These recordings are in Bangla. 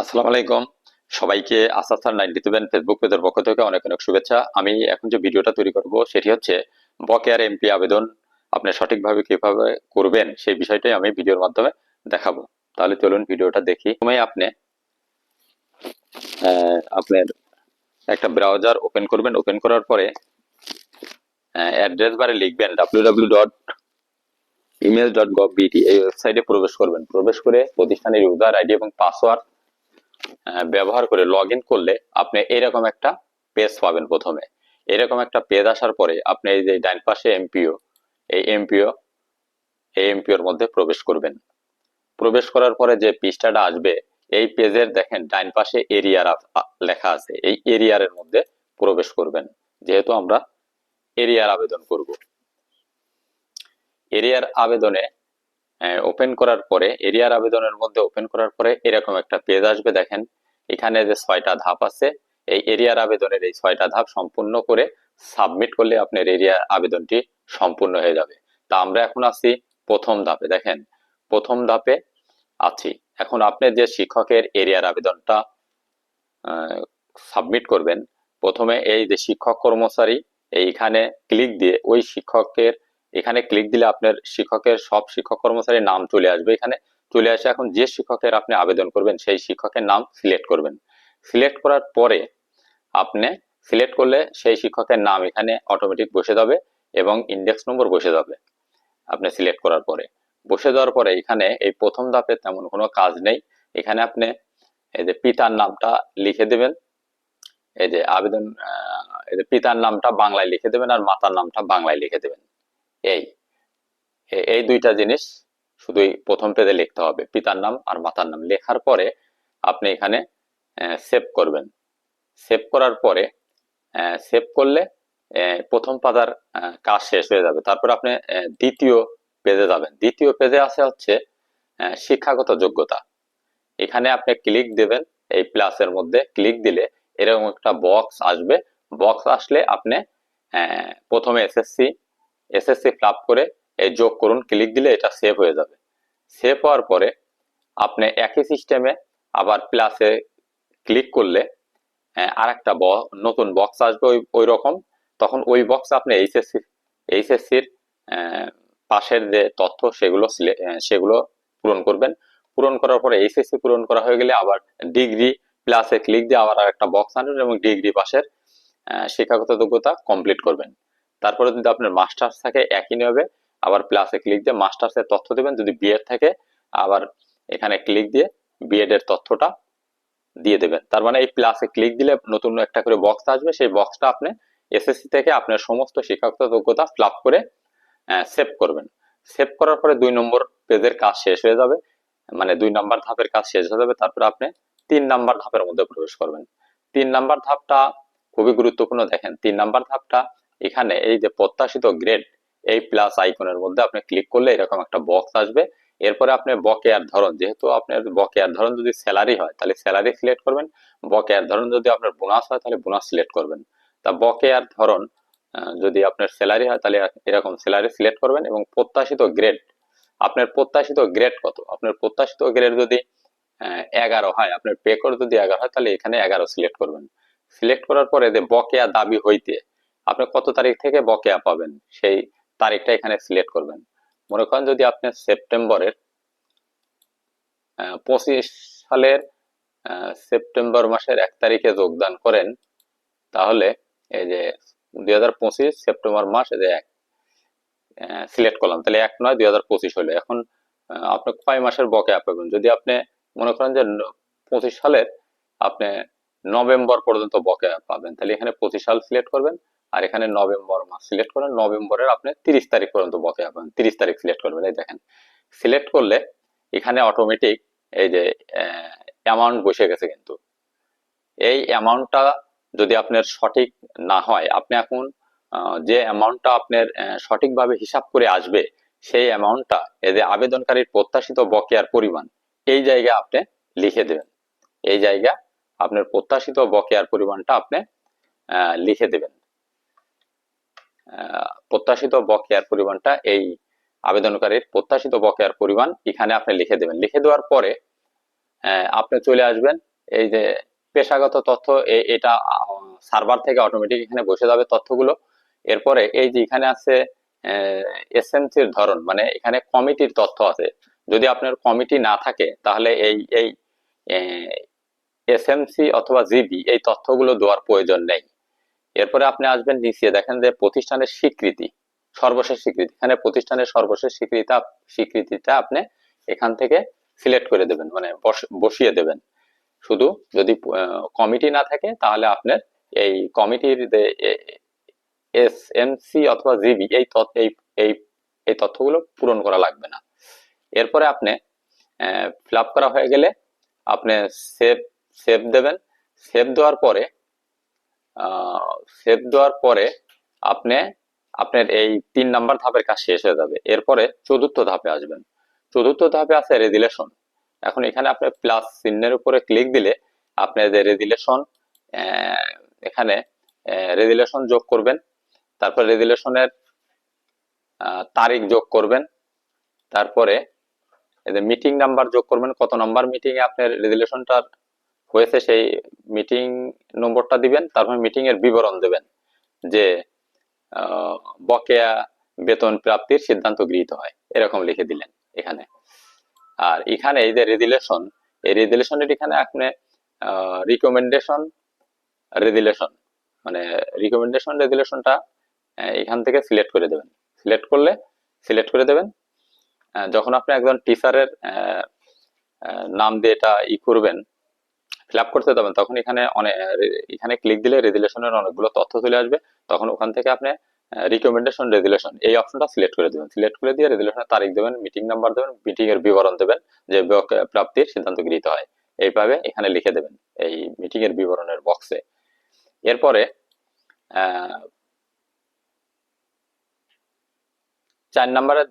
আসসালামু আলাইকুম। সবাইকে আসাসার নাইনটি সেভেন ফেসবুক পেজের পক্ষ থেকে অনেক অনেক শুভেচ্ছা। আমি এখন যে ভিডিওটা তৈরি করব, সেটি হচ্ছে বকেয়ার এমপি আবেদন আপনি সঠিকভাবে কীভাবে করবেন সেই বিষয়টাই আমি ভিডিওর মাধ্যমে দেখাবো। তাহলে চলুন ভিডিওটা দেখি। প্রথমে আপনি আপনার একটা ব্রাউজার ওপেন করবেন। ওপেন করার পরে অ্যাড্রেস বারে লিখবেন W W dot email dot gov BT এই ওয়েবসাইটে প্রবেশ করবেন। প্রবেশ করে প্রতিষ্ঠানের ইউজার আইডি এবং পাসওয়ার্ড ব্যবহার করে লগ করলে আপনি এরকম একটা পেজ পাবেন প্রথমে। এরকম একটা পেজ আসার পরে আপনি এই যে ডান পাশে এমপিও এই এমপিও এই এমপিওর মধ্যে প্রবেশ করবেন। প্রবেশ করার পরে যে পৃষ্ঠাটা আসবে, এই পেজের দেখেন ডান পাশে এরিয়ার লেখা আছে। এই এরিয়ারের মধ্যে প্রবেশ করবেন। যেহেতু আমরা এরিয়ার আবেদন করব। এরিয়ার আবেদনে ওপেন করার পরে, এরিয়ার আবেদনের মধ্যে ওপেন করার পরে এরকম একটা পেজ আসবে, দেখেন। এখানে যে ছয়টা ধাপ আছে, এই এরিয়ার আবেদনের এই ছয়টা ধাপ সম্পূর্ণ করে সাবমিট করলে আপনার এরিয়ার আবেদনটি সম্পূর্ণ হয়ে যাবে। তা আমরা এখন আছি প্রথম ধাপে, দেখেন। প্রথম ধাপে আছি। এখন আপনি যে শিক্ষকের এরিয়ার আবেদনটা সাবমিট করবেন, প্রথমে এই যে শিক্ষক কর্মচারী, এইখানে ক্লিক দিয়ে ওই শিক্ষকের এখানে ক্লিক দিলে আপনার শিক্ষকের, সব শিক্ষক কর্মচারীর নাম চলে আসবে। এখানে চলে আসে এখন যে শিক্ষকের আপনি আবেদন করবেন, সেই শিক্ষকের নাম সিলেক্ট করবেন। সিলেক্ট করার পরে আপনি সিলেক্ট করলে সেই শিক্ষকের নাম এখানে অটোমেটিক বসে যাবে এবং ইন্ডেক্স নম্বর বসে যাবে আপনি সিলেক্ট করার পরে। বসে যাওয়ার পরে এখানে এই প্রথম ধাপে তেমন কোনো কাজ নেই। এখানে আপনি এই যে পিতার নামটা লিখে দেবেন। এই যে আবেদন এই যে পিতার নামটা বাংলায় লিখে দেবেন আর মাতার নামটা বাংলায় লিখে দেবেন। এই এই দুইটা জিনিস শুধুই প্রথম পেজে লিখতে হবে। পিতার নাম আর মাতার নাম। লেখার পরে আপনি এখানে সেভ করবেন। সেভ করার পরে সেভ করলে প্রথম পাতার কাজ শেষ হয়ে যাবে। তারপর আপনি দ্বিতীয় পেজে যাবেন। দ্বিতীয় পেজে আছে হচ্ছে শিক্ষাগত যোগ্যতা। এখানে আপনি ক্লিক দেবেন, এই প্লাসের মধ্যে ক্লিক দিলে এরকম একটা বক্স আসবে। বক্স আসলে আপনি প্রথমে এসএসসি এসএসসি ফ্লাপ করে এই যোগ করুন, ক্লিক দিলে এটা সেভ হয়ে যাবে। সেভ হওয়ার পরে আপনি একই সিস্টেমে আবার প্লাসে ক্লিক করলে আর একটা নতুন বক্স আসবে ওই ওই রকম। তখন ওই বক্স আপনি এইচএসসি এইচএসসির পাশের যে তথ্য সেগুলো সেগুলো পূরণ করবেন। পূরণ করার পরে এইচএসসি পূরণ করা হয়ে গেলে আবার ডিগ্রি প্লাসে ক্লিক দিয়ে আবার আর একটা বক্স আনবেন এবং ডিগ্রি পাশের শিক্ষাগত যোগ্যতা কমপ্লিট করবেন। তারপরে যদি আপনার মাস্টার্স থাকে, একই নেবে আবার প্লাসে ক্লিক দিয়ে মাস্টার্সের তথ্য দেবেন, যদি বিএড থাকে, আবার এখানে ক্লিক দিয়ে বিএড এর তথ্যটা দিয়ে দেবেন। তার মানে এই প্লাসে ক্লিক দিলে নতুন একটা করে বক্স আসবে, সেই বক্সটা আপনি এসএসসি থেকে আপনার সমস্ত শিক্ষাগত যোগ্যতা ফিল করে সেভ করবেন। সেভ করার পরে দুই নম্বর পেজের কাজ শেষ হয়ে যাবে মানে দুই নাম্বার ধাপের কাজ শেষ হয়ে যাবে, তারপরে আপনি তিন নাম্বার ধাপের মধ্যে প্রবেশ করবেন। তিন নাম্বার ধাপটা খুবই গুরুত্বপূর্ণ, দেখেন, তিন নাম্বার ধাপটা এখানে এই যে প্রত্যাশিত গ্রেড এই প্লাস আইকনের মধ্যে আপনি ক্লিক করলে এরকম একটা বক্স আসবে। এরপরে আপনি বকেয়ার ধরন, যেহেতু আপনার বকেয়ার ধরন যদি স্যালারি হয়, তাহলে স্যালারি সিলেক্ট করবেন। বকেয়ার ধরন যদি আপনার বোনাস হয়, তাহলে বোনাস সিলেক্ট করবেন। তা বকেয়ার ধরন যদি আপনার স্যালারি হয়, তাহলে এরকম স্যালারি সিলেক্ট করবেন এবং প্রত্যাশিত গ্রেড আপনার প্রত্যাশিত গ্রেড কত? আপনার প্রত্যাশিত গ্রেড যদি এগারো হয়, আপনার পে করে যদি এগারো হয়, তাহলে এখানে এগারো সিলেক্ট করবেন। সিলেক্ট করার পরে যে বকেয়া দাবি হইতে আপনি কত তারিখ থেকে বকেয়া পাবেন? সেই তারিখটা এখানে সিলেক্ট করবেন। মনে করেন যদি আপনি সেপ্টেম্বরের পঁচিশ সালের সেপ্টেম্বর মাসের এক তারিখে যোগদান করেন, তাহলে এই যে দুই হাজার পঁচিশ সেপ্টেম্বর মাস এই যে এক সিলেক্ট করলাম, তাহলে এক নয়, দুই হাজার পঁচিশ হলো। এখন আপনি কয় মাসের বকেয়া পাবেন? যদি আপনি মনে করেন যে পঁচিশ সালের আপনি নভেম্বর পর্যন্ত বকেয়া পাবেন, তাহলে এখানে পঁচিশ সাল সিলেক্ট করবেন আর এখানে নভেম্বর মাস সিলেক্ট করেন নভেম্বরের আপনি তিরিশ তারিখ পর্যন্ত বকেয়া পাবেন তিরিশ তারিখ সিলেক্ট করবেন, এই দেখেন। সিলেক্ট করলে এখানে অটোমেটিক এই যে অ্যামাউন্ট বসে গেছে কিন্তু। এই অ্যামাউন্টটা যদি আপনার সঠিক না হয়, আপনি এখন যে অ্যামাউন্টটা আপনার সঠিকভাবে হিসাব করে আসবে, সেই অ্যামাউন্টটা এই যে আবেদনকারীর প্রত্যাশিত বকেয়ার পরিমাণ, এই জায়গায় আপনি লিখে দেবেন। এই জায়গা আপনার প্রত্যাশিত বকেয়ার পরিমাণটা আপনি লিখে দেবেন। প্রত্যাশিত বকেয়ার পরিমাণটা এই আবেদনকারীর প্রত্যাশিত বকেয়ার পরিমাণ এখানে আপনি লিখে দেবেন। লিখে দেওয়ার পরে আপনি চলে আসবেন। এই যে পেশাগত তথ্য এটা সার্ভার থেকে অটোমেটিক এখানে বসে যাবে তথ্যগুলো। এরপরে এই যে এখানে আছে এসএমসির ধরন মানে এখানে কমিটির তথ্য আছে। যদি আপনার কমিটি না থাকে, তাহলে এই এই এসএমসি অথবা জিবি এই তথ্যগুলো দেওয়ার প্রয়োজন নেই। এরপরে আপনি আসবেন নিচে দেখেন যে প্রতিষ্ঠানের স্বীকৃতি, সর্বশেষ স্বীকৃতি। এখানে প্রতিষ্ঠানের সর্বশেষ স্বীকৃতি, স্বীকৃতিটা আপনি এখান থেকে সিলেক্ট করে দেবেন মানে বসিয়ে দেবেন। শুধু যদি কমিটি না থাকে, তাহলে আপনার এই কমিটির এস এম সি অথবা জিবি এই এই এই তথ্যগুলো পূরণ করা লাগবে না। এরপরে আপনি ফিল করা হয়ে গেলে আপনি সেভ সেভ দেবেন। সেভ দেওয়ার পরে সেভ দেওয়ার পরে আপনি, আপনার এই তিন নাম্বার ধাপের কাজ শেষ হয়ে যাবে। এরপরে চতুর্থ ধাপে আসবেন। চতুর্থ ধাপে আছে রেজিলেশন। এখন এখানে আপনি প্লাস চিহ্নের উপরে ক্লিক দিলে আপনি যে রেজিলেশন এখানে রেজিলেশন যোগ করবেন। তারপর রেজিলেশনের তারিখ যোগ করবেন। তারপরে মিটিং নাম্বার যোগ করবেন। কত নাম্বার মিটিং এ আপনার রেজুলেশনটা হয়েছে সেই মিটিং নম্বরটা দিবেন, তারপর মিটিং এর বিবরণ দেবেন যে বকেয়া বেতন প্রাপ্তির সিদ্ধান্ত গৃহীত হয়। এরকম লিখে দিলেন এখানে। আর এখানে এই যে রেজুলেশন, এই রেজুলেশনের এখানে আপনি রিকমেন্ডেশন রেজুলেশন মানে রিকমেন্ডেশন রেজুলেশনটা এখান থেকে সিলেক্ট করে দেবেন। সিলেক্ট করলে সিলেক্ট করে দেবেন। যখন আপনি একজন টিচারের নাম দিয়ে এটা ই করবেন ফিল আপ করতে যাবেন তখন এখানে অনেক এখানে ক্লিক দিলে রেজুলেশনের অনেকগুলো তথ্য চলে আসবে। তখন ওখান থেকে আপনি রিকমেন্ডেশন রেজুলেশন এই অপশনটা সিলেক্ট করে দেবেন। সিলেক্ট করে দিয়ে রেজুলেশনের তারিখ দেবেন মিটিং নাম্বার দেবেন মিটিং এর বিবরণ দেবেন, যে প্রাপ্তির সিদ্ধান্ত গৃহীত হয়। এইভাবে এখানে লিখে দেবেন এই মিটিং এর বিবরণের বক্সে এরপরে চার নাম্বারের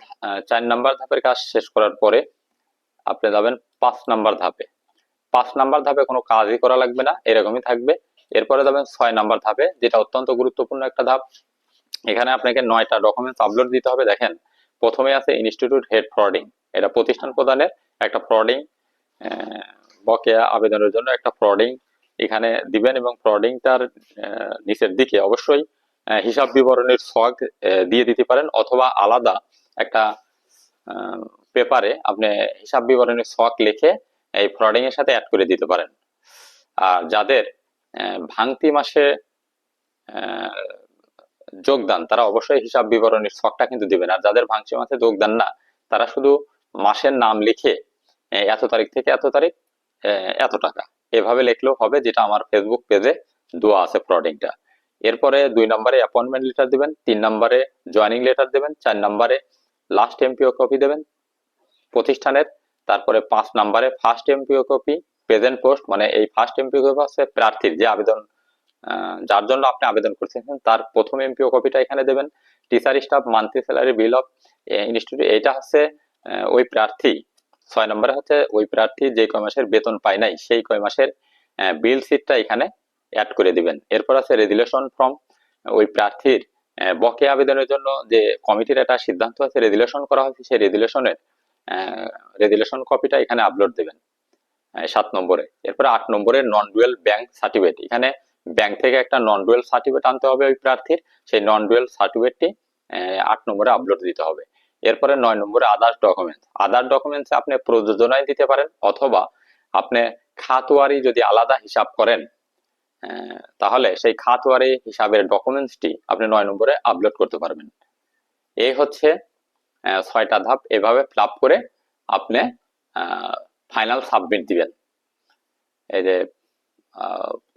চার নাম্বার ধাপের কাজ শেষ করার পরে আপনি যাবেন পাঁচ নাম্বার ধাপে। পাঁচ নাম্বার ধাপে কোনো কাজই করা লাগবে না এরকমই থাকবে। এরপরে যাবেন ছয় নাম্বার ধাপে যেটা অত্যন্ত গুরুত্বপূর্ণ একটা ধাপ। এখানে আপনাকে নয়টা ডকুমেন্টস আপলোড দিতে হবে দেখেন। প্রথমে আছে ইনস্টিটিউট হেড ফ্রডিং এটা প্রতিষ্ঠান প্রদানের একটা ফ্রডিং বকেয়া আবেদনের জন্য একটা ফ্রডিং এখানে দিবেন এবং ফ্রডিংটার নিচের দিকে অবশ্যই হিসাব বিবরণের আহ, দিয়ে দিতে পারেন অথবা আলাদা একটা পেপারে আপনি হিসাব বিবরণের ছক লিখে এই ফ্রডিং এর সাথে অ্যাড করে দিতে পারেন। আর যাদের ভাঙতি মাসে যোগদান, তারা অবশ্যই হিসাব বিবরণীর ছকটা কিন্তু দিবেন। আর যাদের ভাঙতি মাসে যোগদান না, তারা শুধু মাসের নাম লিখে এত তারিখ থেকে এত তারিখ এত টাকা। এভাবে লিখলেও হবে, যেটা আমার ফেসবুক পেজে দেওয়া আছে ফ্রডিংটা এরপরে দুই নম্বরে অ্যাপয়েন্টমেন্ট লেটার দিবেন, তিন নম্বরে জয়েনিং লেটার দিবেন, চার নম্বরে লাস্ট এমপিও কপি দেবেন। প্রতিষ্ঠানের তারপরে পাঁচ নম্বরে first MPO copy present post মানে এই ফার্স্ট এমপিও কপি হচ্ছে প্রার্থীর যে আবেদন যার জন্য আপনি আবেদন করছেন তার প্রথম এমপিও কপিটা এখানে দেবেন। Teacher staff monthly salary bill of institute এটা হচ্ছে ওই প্রার্থী। ছয় নম্বরে হচ্ছে ওই প্রার্থী যে কয় মাসের বেতন পায় নাই, সেই কয় মাসের বিল সিটটা এখানে অ্যাড করে দিবেন। এরপর আছে রেজুলেশন ফর্ম ওই প্রার্থীর বকেয়া আবেদনের জন্য যে কমিটির একটা সিদ্ধান্ত আছে রেজুলেশন করা হয়েছে, সেই রেজুলেশনের রেজুলেশন কপিটা এখানে আপলোড দেবেন। সাত নম্বরে। এরপরে আট নম্বরে নন ডুয়েল ব্যাংক সার্টিফিকেট এখানে ব্যাংক থেকে একটা নন ডুয়েল সার্টিফিকেট আনতে হবে ওই প্রার্থীর। সেই নন ডুয়েল সার্টিফিকেটটি আট নম্বরে আপলোড দিতে হবে। এরপরে নয় নম্বরে আদার্স ডকুমেন্টস আদার ডকুমেন্টস আপনি প্রযোজনায় দিতে পারেন অথবা আপনি খাতওয়ারি যদি আলাদা হিসাব করেন তাহলে সেই খাতওয়ারি হিসাবের ডকুমেন্টসটি আপনি নয় নম্বরে আপলোড করতে পারবেন। এই হচ্ছে ছয়টা ধাপ এভাবে ফিল করে আপনি ফাইনাল সাবমিট দিবেন। এই যে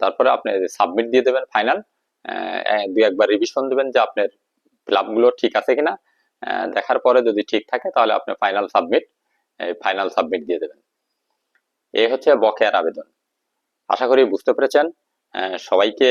তারপরে আপনি সাবমিট দিয়ে দেবেন ফাইনাল দু একবার রিভিশন দেবেন যে আপনার ফিল ঠিক আছে কিনা। দেখার পরে যদি ঠিক থাকে তাহলে আপনি ফাইনাল সাবমিট ফাইনাল সাবমিট দিয়ে দেবেন। এই হচ্ছে বকেয়ার আবেদন। আশা করি বুঝতে পেরেছেন। সবাইকে